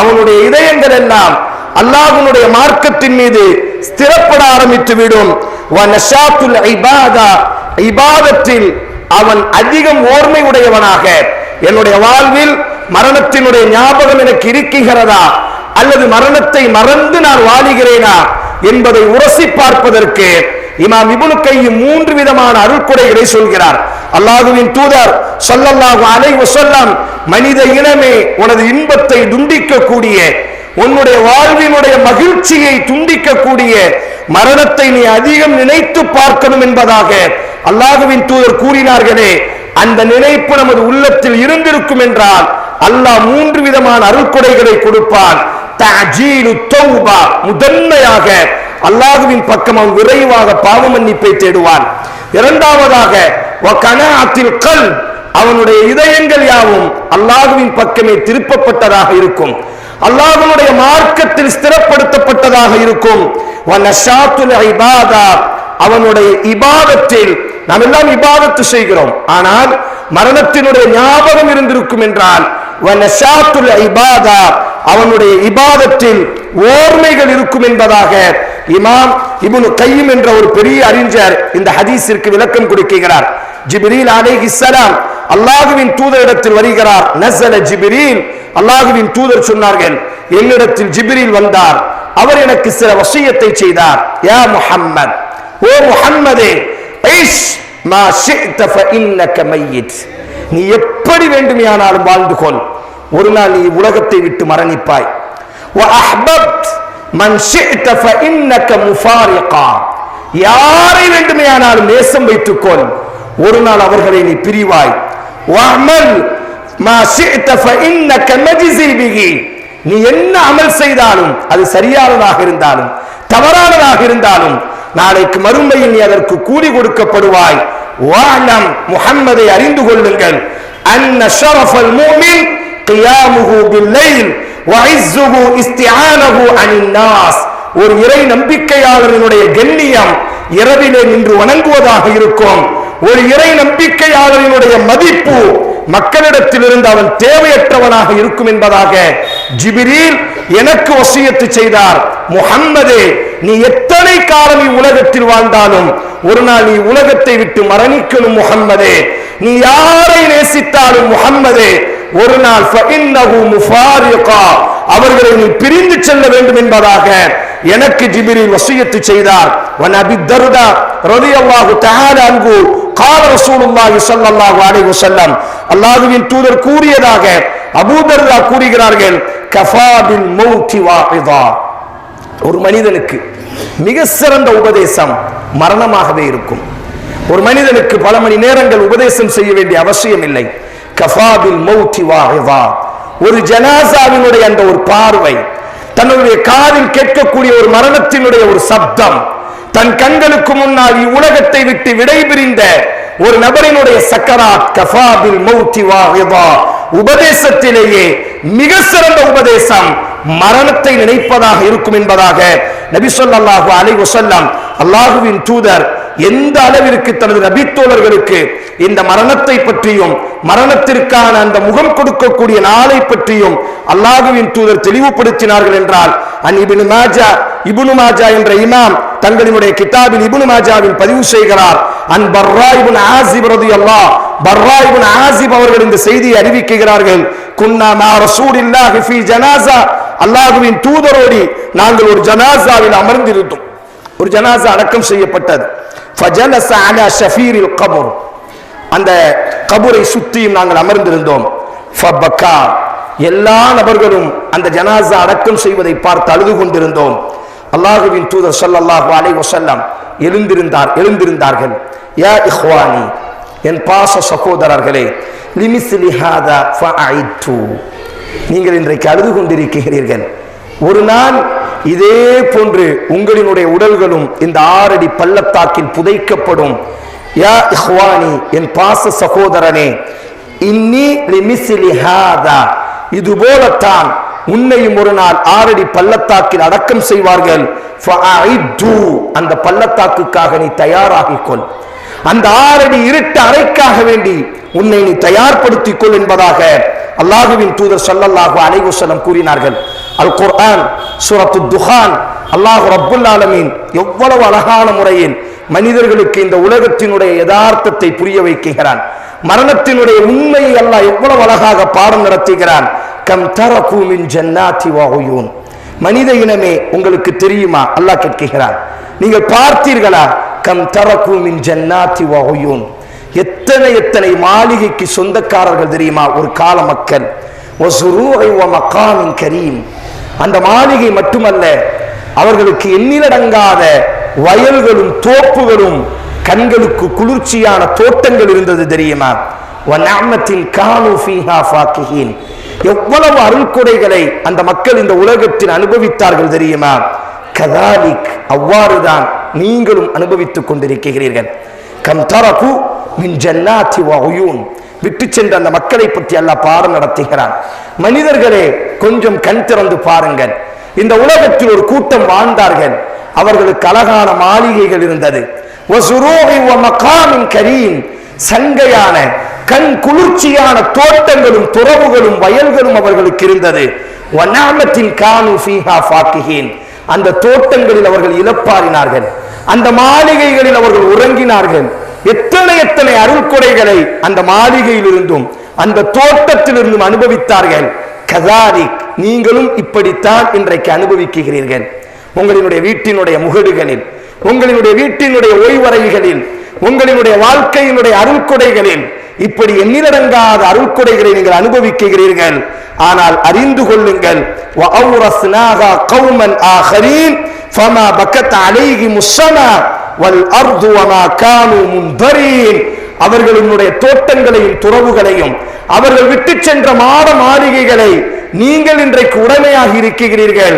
அவனுடைய இதயங்கள் எல்லாம் அல்லாஹனுடைய மார்க்கத்தின் மீது ஸ்திரப்பட ஆரம்பித்து விடும் இபாதத்தில் அவன் அதிகம் ஓர்மை உடையவனாக என்னுடைய வாழ்வில் மரணத்தினுடைய ஞாபகம் எனக்கு இருக்குகிறதா அல்லது மரணத்தை மறந்து நான் வாழுகிறேனா? என்பதை உரசி பார்ப்பதற்கு இமாம் இபுனு கையும் மூன்று விதமான அருள்குறைகளை சொல்கிறார். அல்லாஹுவின் தூதர் சொல்லல்லாஹு அலை வசல்லாம் மனித இனமே உனது இன்பத்தை துண்டிக்கக்கூடிய உன்னுடைய வாழ்வினுடைய மகிழ்ச்சியை துண்டிக்கக்கூடிய மரணத்தை நீ அதிகம் நினைத்து பார்க்கணும் என்பதாக அல்லாஹுவின் தூதர் கூறினார்களே. அந்த நினைப்பு நமது உள்ளத்தில் இருந்திருக்கும் என்றால் அல்லாஹ் மூன்று விதமான அருள்கொடைகளை கொடுப்பான். முதன்மையாக அல்லாஹுவின் பக்கம் அவன் விரைவாக பாவ மன்னிப்பை தேடுவான். இரண்டாவதாக கல் அவனுடைய இதயங்கள் யாவும் அல்லாஹுவின் பக்கமே திருப்பப்பட்டதாக இருக்கும். அல்லாஹனுடைய மார்க்கத்தில் ஸ்திரப்படுத்தப்பட்டதாக இருக்கும். இபாதா அவனுடைய இபாதத்தில் நாம் எல்லாம் இபாதத்து செய்கிறோம். ஆனால் மரணத்தினுடைய ஞாபகம் இருந்திருக்கும் என்றால் இபாதா அவனுடைய இபாதத்தில் ஓர்மைகள் இருக்கும் என்பதாக இமாம் இபுனு கையும் என்ற ஒரு பெரிய அறிஞர் இந்த ஹதீஸிற்கு விளக்கம் கொடுக்கிறார். ஜிப்ரீல் இஸ்லாம் அல்லாஹுவின் தூதரிடத்தில் வருகிறார் நசல ஜிபிரில். அல்லாஹுவின் தூதர் சொன்னார்கள் என்னிடத்தில் ஜிபிரில் வந்தார் அவர் எனக்கு சில வசியத்தை செய்தார். யா முஹம்மத் ஓ முஹம்மதே நீ எப்படி வேண்டுமையானாலும் வாழ்ந்து கொள். ஒரு நாள் நீ உலகத்தை விட்டு மரணிப்பாய். யாரை வேண்டுமையானாலும் நேசம் வைத்துக்கொள் ஒரு நாள் அவர்களை நீ பிரிவாய். வாமல் நீ என்ன அமல் செய்தாலும் அது சரியானதாக இருந்தாலும் தவறானதாக இருந்தாலும் நாளைக்கு மறுமையில் அதற்கு கூலி கொடுக்கப்படுவாய். வாழம் முகம்மதை அறிந்து கொள்ளுங்கள். அன்ன ஷரஃபல் மூமின் கியாமுஹு பில்லைல் வைஸுஹு இஸ்திஆனஹு அனின்னாஸ். ஒரு இறை நம்பிக்கையாளர்களுடைய கண்ணியம் இரவிலே நின்று வணங்குவதாக இருக்கும். ஒரு இறை நம்பிக்கையாளரினுடைய மதிப்பு மக்களிடத்திலிருந்து அவன் தேவையற்றவனாக இருக்கும் என்பதாக ஜிபிரீல் எனக்கு வசியத்து செய்தார். முகம்மது நீ எத்தனை காலம் உலகத்தில் வாழ்ந்தாலும் ஒரு நாள் நீ உலகத்தை விட்டு மரணிக்கணும் முகம்மது நீ யாரை நேசித்தாலும் முகம்மது ஒரு நாள் அவர்களை நீ பிரிந்து செல்ல வேண்டும் என்பதாக எனக்கு ஜிபிரில் வசியத்து செய்தார். வன் அபி தருதா ரதி அல்லாஹு தஹாலு கால ரசூலுல்லாஹி ஸல்லல்லாஹு அலைஹி வஸல்லம் அல்லாஹ்வின் தூதர் கூறியதாக அபூதர்ரா கூறுகிறார்கள் கஃபா பில் மௌத்தி வாஹிதா ஒரு மனிதனுக்கு மிக சிறந்த உபதேசம் மரணமாகவே இருக்கும் ஒரு மனிதனுக்கு பல மணி நேரங்கள் உபதேசம் செய்ய வேண்டிய அவசியம் இல்லை கஃபா மௌத்தி வாஹிதா ஒரு ஜனாசாவினுடைய அந்த ஒரு பார்வை தன்னுடைய காதில் கேட்கக்கூடிய ஒரு மரணத்தினுடைய ஒரு சப்தம் தன் கண்களுக்கு முன்னால் இவ்வுலகத்தை விட்டு விடைபிரிந்த ஒரு நபரினுடைய சக்கராத் கஃபாபில் மௌத்தி வாஹிதா. உபதேசத்திலேயே மிக சிறந்த உபதேசம் மரணத்தை நினைப்பதாக இருக்கும் என்பதாக நபி சொல்லாஹு அலை வசல்லாம் அல்லாஹுவின் தூதர் எந்த அளவிற்கு தனது நபித்தோழர்களுக்கு இந்த மரணத்தை பற்றியும் மரணத்திற்கான அந்த முகம் கொடுக்கக்கூடிய நாளை பற்றியும் அல்லாஹுவின் தூதர் தெளிவுபடுத்தினார்கள் என்றால் அன் இபின் மாஜா இபுனுமாஜா என்ற இமாம் தங்களினுடைய கிதாபில் இபுனு மாஜாவில் பதிவு செய்கிறார். அன் பர்ரா இபுன் ஆசிப் ரலியல்லாஹ் பர்ரா இபுன் ஆசிப் அவர்கள் இந்த செய்தியை அறிவிக்கிறார்கள். குன்னா மா ரசூலில்லாஹி ஃபீ ஜனாசா அல்லாஹ்வின் தூதரோடி நாங்கள் ஒரு ஜனாசாவில் அமர்ந்திருந்தோம். ஒரு ஜனாசா அடக்கம் செய்யப்பட்டது. ஃபஜலஸ அலா ஷஃபீரில் கபர். அந்த கபரை சுற்றியும் நாங்கள் அமர்ந்திருந்தோம். ஃபபக்கா. எல்லா நபர்களும் அந்த ஜனாசா அடக்கம் செய்வதை பார்த்து அழுது கொண்டிருந்தோம். அல்லாஹுவின் தூதர் ஸல்லல்லாஹு அலை வஸல்லம் எழுந்திருந்தார் எழுந்திருந்தார்கள். யா இஹ்வானி என் பாச சகோதரர்களே லிமிஸ்லி ஹாதா ஃபஅஇத்து. நீங்கள் இன்றைக்கு அழுது கொண்டிருக்கிறீர்கள். ஒரு நாள் இதே போன்று உங்களினுடைய உடல்களும் இந்த ஆறடி பள்ளத்தாக்கில் புதைக்கப்படும். யா இஹ்வானி என் பாச சகோதரனே இன்னி லிமிஸ்லி ஹாதா. இது போலத்தான் உன்னையும் ஒரு நாள் ஆறடி பள்ளத்தாக்கில் அடக்கம் செய்வார்கள். அந்த பள்ளத்தாக்குக்காக நீ தயாராகிக் கொள் அந்த ஆறடி இருட்டு அறைக்காக வேண்டி உன்னை நீ தயார்படுத்திக் கொள் என்பதாக அல்லாஹுவின் தூதர் சல்லல்லாஹு அலைகுசலம் கூறினார்கள். அல் குர்ஆன் சூரத்து துஹான் அல்லாஹ் ரப்புல் ஆலமீன் எவ்வளவு அழகான முறையில் மனிதர்களுக்கு இந்த உலகத்தினுடைய யதார்த்தத்தை புரிய வைக்கிறான். மரணத்தினுடைய உண்மையை அல்லாஹ் எவ்வளவு அழகாக பாடம் நடத்துகிறான். கம் தரகூமின் ஜன்னாத்தி வ மனித இனமே உங்களுக்கு தெரியுமா? அல்லாஹ் கேட்கிறான். நீங்கள் பார்த்தீர்களா? கம் தரகூமின் ஜன்னாத்தி வ எத்தனை எத்தனை மாளிகைக்கு சொந்தக்காரர்கள் தெரியுமா? ஒரு கால மக்கள். வசுரூஐ கரீம். அந்த மாளிகை மட்டுமல்ல அவர்களுக்கு எண்ணிலடங்காத வயல்களும் தோப்புகளும் கண்களுக்கு குளிர்ச்சியான தோட்டங்கள் இருந்தது தெரியுமா? வநஅமத்தின் ஃபீஹா ஃபாக்கிஹீன். எவ்வளவு அருள்கொடைகளை அந்த மக்கள் இந்த உலகத்தில் அனுபவித்தார்கள் தெரியுமா? கதாலிக் அவ்வாறுதான் நீங்களும் அனுபவித்துக் கொண்டிருக்கிறீர்கள். கம் தரகு மின் ஜன்னாத்தி வ விட்டு சென்ற அந்த மக்களை பற்றி அல்ல பாடம் நடத்துகிறான். மனிதர்களே கொஞ்சம் கண் திறந்து பாருங்கள். இந்த உலகத்தில் ஒரு கூட்டம் வாழ்ந்தார்கள். அவர்களுக்கு அழகான மாளிகைகள் இருந்தது. கரீம். சங்கையான கண் குளிர்ச்சியான தோட்டங்களும் துறவுகளும் வயல்களும் அவர்களுக்கு இருந்தது. வனாமத்தின் கானு ஃபீஹா ஃபாக்கிஹீன். அந்த தோட்டங்களில் அவர்கள் இழப்பாரினார்கள் அந்த மாளிகைகளில் அவர்கள் உறங்கினார்கள். எத்தனை எத்தனை அருள்கொடைகளை அந்த மாளிகையில் இருந்தும் அந்த தோட்டத்தில் இருந்தும் அனுபவித்தார்கள். கதாரிக் நீங்களும் இப்படித்தான் இன்றைக்கு அனுபவிக்கிறீர்கள். உங்களினுடைய வீட்டினுடைய முகடுகளில் உங்களினுடைய வீட்டினுடைய ஓய்வறைகளில் உங்களினுடைய வாழ்க்கையினுடைய அருள்கொடைகளில் இப்படி எண்ணிலடங்காத அருள்கொடைகளை நீங்கள் அனுபவிக்கிறீர்கள். ஆனால் அறிந்து கொள்ளுங்கள் அவர்களுடைய தோட்டங்களையும் துறவுகளையும் அவர்கள் விட்டு சென்ற மாட மாளிகைகளை நீங்கள் இன்றைக்கு உடமையாக இருக்கிறீர்கள்.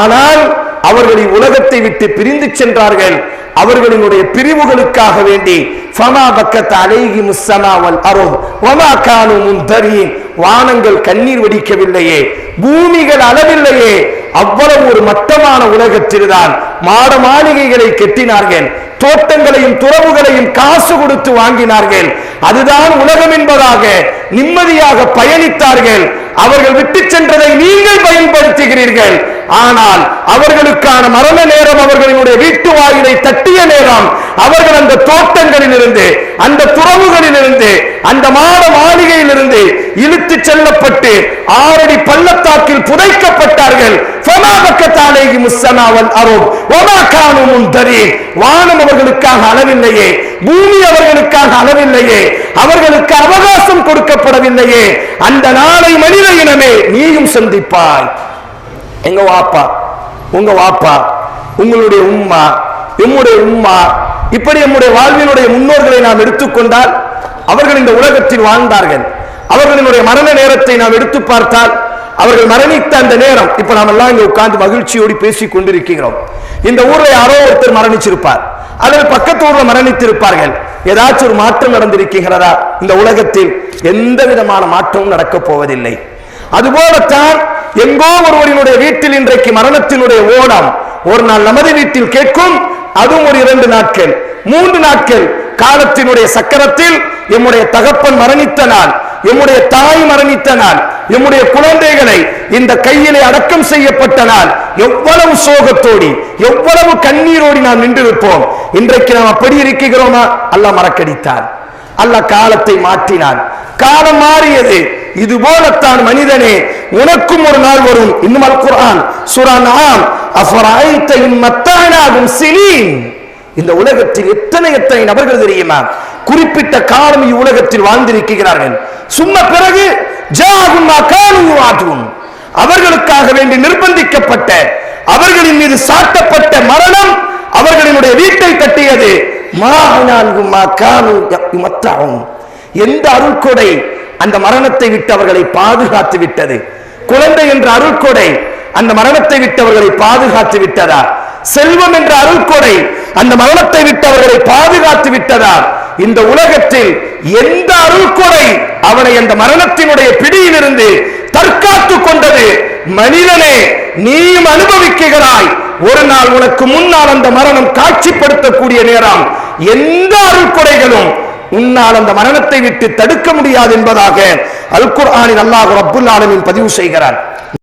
ஆனால் அவர்கள் உலகத்தை விட்டு பிரிந்து சென்றார்கள். அவர்களினுடைய பிரிவுகளுக்காக வேண்டி ஃபமா பக்கத் அலைகி முஸ்ஸமாவல் அருள் வமா கானு முன்தரீன் வானங்கள் கண்ணீர் வடிக்கவில்லையே பூமிகள் அளவில்லையே அவ்வளவு ஒரு மட்டமான உலகத்தில்தான் மாட மாளிகைகளை கெட்டினார்கள் தோட்டங்களையும் துறவுகளையும் காசு கொடுத்து வாங்கினார்கள். அதுதான் உலகம் என்பதாக நிம்மதியாக பயணித்தார்கள். அவர்கள் விட்டு சென்றதை நீங்கள் செய்கிறீர்கள். ஆனால் அவர்களுக்கான மரண நேரம் அவர்களினுடைய வீட்டு வாயிலை தட்டிய நேரம் அவர்கள் அந்த தோட்டங்களில் இருந்து அந்த துறவுகளில் இருந்து அந்த மாட மாளிகையில் இருந்து இழுத்து செல்லப்பட்டு ஆறடி பள்ளத்தாக்கில் புதைக்கப்பட்டார்கள். ஒமா வானம் அவர்களுக்காக அளவில்லையே. பூமி அவர்களுக்காக அளவில்லையே. அவர்களுக்கு அவகாசம் கொடுக்கப்படவில்லையே. அந்த நாளை மனித இனமே நீயும் சந்திப்பாய். எங்க வாப்பா? உங்க வாப்பா? உங்களுடைய உம்மா? எம்முடைய உம்மா? இப்படி நம்முடைய வாழ்வினுடைய முன்னோர்களை நாம் எடுத்துக்கொண்டால் அவர்கள் இந்த உலகத்தில் வாழ்ந்தார்கள். அவர்களினுடைய மரண நேரத்தை நாம் எடுத்து பார்த்தால் அவர்கள் மரணித்த அந்த நேரம் இப்ப நாம் எல்லாம் இங்க உட்கார்ந்து மகிழ்ச்சியோடு பேசிக் கொண்டிருக்கிறோம். இந்த ஊர்ல யாரோ ஒருத்தர் மரணிச்சிருப்பார். அல்லது பக்கத்து ஊர்ல மரணித்திருப்பார்கள். ஏதாச்சும் ஒரு மாற்றம் நடந்திருக்கிறதா? இந்த உலகத்தில் எந்த விதமான மாற்றமும் நடக்கப் போவதில்லை. அதுபோலத்தான் எங்கோ ஒருவரினுடைய வீட்டில் இன்றைக்கு மரணத்தினுடைய ஓடம். ஒரு நாள் நமது வீட்டில் கேட்கும் அதுவும் ஒரு இரண்டு நாட்கள். மூன்று நாட்கள் காலத்தினுடைய சக்கரத்தில் எம்முடைய தகப்பன் மரணித்த நாள் எம்முடைய தாய் மரணித்த நாள் எம்முடைய குழந்தைகளை இந்த கையிலே அடக்கம் செய்யப்பட்ட நாள். எவ்வளவு சோகத்தோடி எவ்வளவு கண்ணீரோடி நாம் நின்றிருப்போம். இன்றைக்கு நாம் அப்படி இருக்கிறோமா? அல்ல மறக்கடித்தார் அல்ல காலத்தை மாற்றினான். காலம் மாறியது. இது போலத்தான் மனிதனே உனக்கும் ஒரு நாள் வரும். இன்னும் அல் குரான் சூரா நாம் அஃபரைத மத்தானாகும் சிலீன் இந்த உலகத்தில் எத்தனை எத்தனை நபர்கள் தெரியுமா? குறிப்பிட்ட காலம் இவ்வுலகத்தில் வாழ்ந்திருக்கிறார்கள். சும்மா பிறகு ஜாகும் ஆகும் அவர்களுக்காக வேண்டி நிர்பந்திக்கப்பட்ட அவர்களின் மீது சாட்டப்பட்ட மரணம் அவர்களினுடைய வீட்டை தட்டியது. எந்த அருள்கொடை அந்த மரணத்தை விட்டு அவர்களை பாதுகாத்து விட்டது? குழந்தை என்ற அருள்கொடை அந்த மரணத்தை விட்டு அவர்களை பாதுகாத்து விட்டதா? செல்வம் என்ற அருள்கொடை அந்த மரணத்தை விட்டு அவர்களை பாதுகாத்து விட்டதா? இந்த உலகத்தில் எந்த அருள்கொடை அவனை அந்த மரணத்தினுடைய பிடியிலிருந்து தற்காத்து கொண்டது? மனிதனே நீயும் அனுபவிக்கிறாய் ஒரு நாள் உனக்கு முன்னால் அந்த மரணம் காட்சிப்படுத்தக்கூடிய நேரம். எந்த அருள்கொடைகளும் உன்னால் அந்த மரணத்தை விட்டு தடுக்க முடியாது என்பதாக அல் குர்ஆனில் அல்லாஹ் ரப்புல் ஆலமின் பதிவு செய்கிறார்.